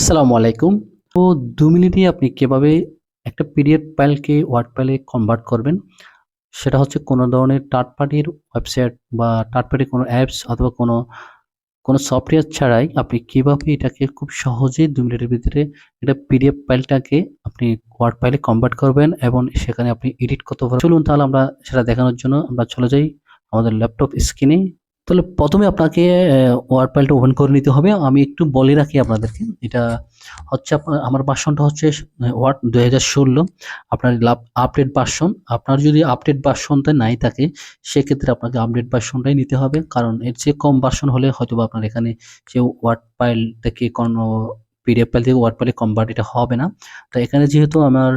আসসালামু আলাইকুম। তো দু মিনিটে আপনি কীভাবে একটা পিডিএফ ফাইলকে, ওয়ার্ড ফাইলে কনভার্ট করবেন? সেটা হচ্ছে কোনো ধরনের থার্ড পার্টির ওয়েবসাইট বা থার্ড পার্টির কোনো অ্যাপস অথবা কোনো কোনো সফটওয়্যার ছাড়াই আপনি কীভাবে এটাকে খুব সহজেই দু মিনিটের ভিতরে এটা পিডিএফ ফাইলটাকে আপনি ওয়ার্ড ফাইলে কনভার্ট করবেন এবং সেখানে আপনি এডিট করতে পারবেন। চলুন তাহলে আমরা সেটা দেখানোর জন্য আমরা চলে যাই আমাদের ল্যাপটপ স্ক্রিনে তাহলে প্রথমে আপনাকে ওয়ার্ড ফাইলটা ওপেন করে নিতে হবে। আমি একটু বলে রাখি আপনাদেরকে, এটা হচ্ছে আমার ভার্সনটা হচ্ছে ওয়ার্ড দু হাজার ষোলো। আপনার আপডেট ভার্সন আপনার যদি আপডেট ভার্সনটা নাই থাকে, সেক্ষেত্রে আপনাকে আপডেট ভার্সনটাই নিতে হবে। কারণ এর চেয়ে কম ভার্সন হলে হয়তো বা আপনার এখানে যে ওয়ার্ড ফাইল থেকে কোনো পিডিএফ ফাইল থেকে ওয়ার্ড ফাইলে কনভার্ট এটা হবে না। তো এখানে যেহেতু আমার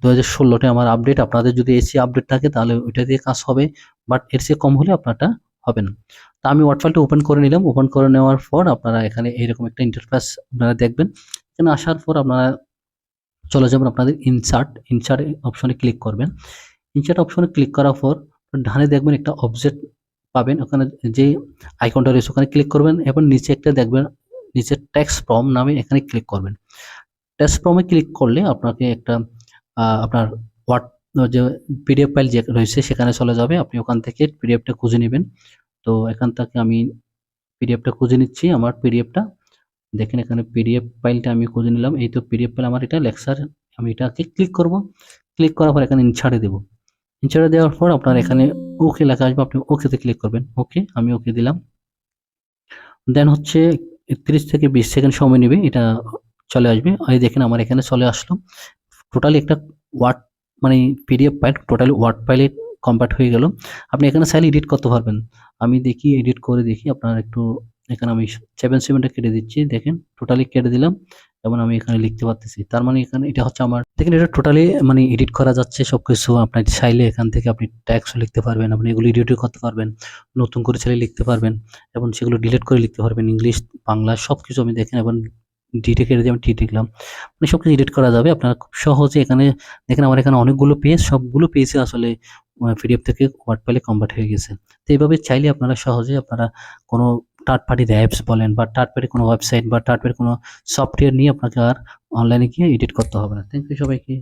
দু হাজার ষোলোটা আমার আপডেট আপনাদের যদি এসি আপডেট থাকে, তাহলে ওইটা দিয়ে কাজ হবে। বাট এর চেয়ে কম হলে আপনারটা হবে না। তা আমি ওয়ার্ড ওপেন করে নিলাম। ওপেন করে নেওয়ার পর আপনারা এখানে এইরকম একটা ইন্টারফেস আপনারা দেখবেন। এখানে আসার পর আপনারা চলে যাবেন আপনাদের ইনসার্ট ইনসার্ট অপশনে ক্লিক করবেন। ইনসার্ট অপশনে ক্লিক করার পর ডানে দেখবেন একটা অবজেক্ট পাবেন। ওখানে যে আইকনটা রয়েছে ওখানে ক্লিক করবেন। এবং নিচে একটা দেখবেন, নিচে ট্যাক্স ফর্ম নামে এখানে ক্লিক করবেন। ট্যাক্স ফর্মে ক্লিক করলে আপনাকে একটা আপনার ওয়ার্ড যে পিডিএফ ফাইল যে রয়েছে সেখানে চলে যাবে। আপনি ওখান থেকে পিডিএফটা খুঁজে নেবেন। তো এখান থেকে আমি পিডিএফটা খুঁজে নিচ্ছি, আমার পিডিএফটা দেখেন এখানে পিডিএফ ফাইলটা আমি খুঁজে নিলাম। এই তো পিডিএফ ফাইল আমার এটা লেকচার, আমি এটাকে ক্লিক করব। ক্লিক করার পর এখানে ইনসার্টে দেবো। ইনসার্টে দেওয়ার পর আপনার এখানে ওকে লেখা আসবে। আপনি ওকেতে ক্লিক করবেন। ওকে আমি ওকে দিলাম। দেন হচ্ছে তিরিশ থেকে বিশ সেকেন্ড সময় নেবে। এটা চলে আসবে। এই দেখেন আমার এখানে চলে আসলো। টোটালি একটা ওয়ার্ড মানে পিডিএফ ফাইল টোটালি ওয়ার্ড ফাইলে কনভার্ট হয়ে গেল। আপনি এখানে চাইলে এডিট করতে পারবেন। আমি দেখি এডিট করে দেখি, আপনার একটু এখানে আমি সেভেন সেভেনটা কেটে দিচ্ছি, দেখেন টোটালি কেটে দিলাম, এবং আমি এখানে লিখতে পারতেছি। তার মানে এখানে এটা হচ্ছে আমার, দেখেন এটা টোটালি মানে এডিট করা যাচ্ছে সব কিছু আপনার চাইলে এখান থেকে আপনি ট্যাক্সও লিখতে পারবেন, আপনি এগুলো এডিটও করতে পারবেন, নতুন করে চাইলে লিখতে পারবেন, এবং সেগুলো ডিলিট করে লিখতে পারবেন, ইংলিশ, বাংলা সব কিছু আমি দেখেন, এবং ডিটে কেটে দিয়ে আমি টি লিখলাম মানে সব কিছু এডিট করা যাবে। আপনারা খুব সহজে এখানে, দেখেন আমার এখানে অনেকগুলো পেজ সবগুলো পেজে আসলে পিডিএফ থেকে ওয়ার্ড ফাইলে কনভার্ট হয়ে গেছে। তো এইভাবে চাইলে আপনারা সহজে আপনারা কোনো থার্ড পার্টি অ্যাপস বলেন বা থার্ড পার্টি কোনো ওয়েবসাইট বা থার্ড পার্টি কোনো সফটওয়্যার নিয়ে আপনাকে আর অনলাইনে গিয়ে এডিট করতে হবে না। থ্যাংক ইউ সবাইকে।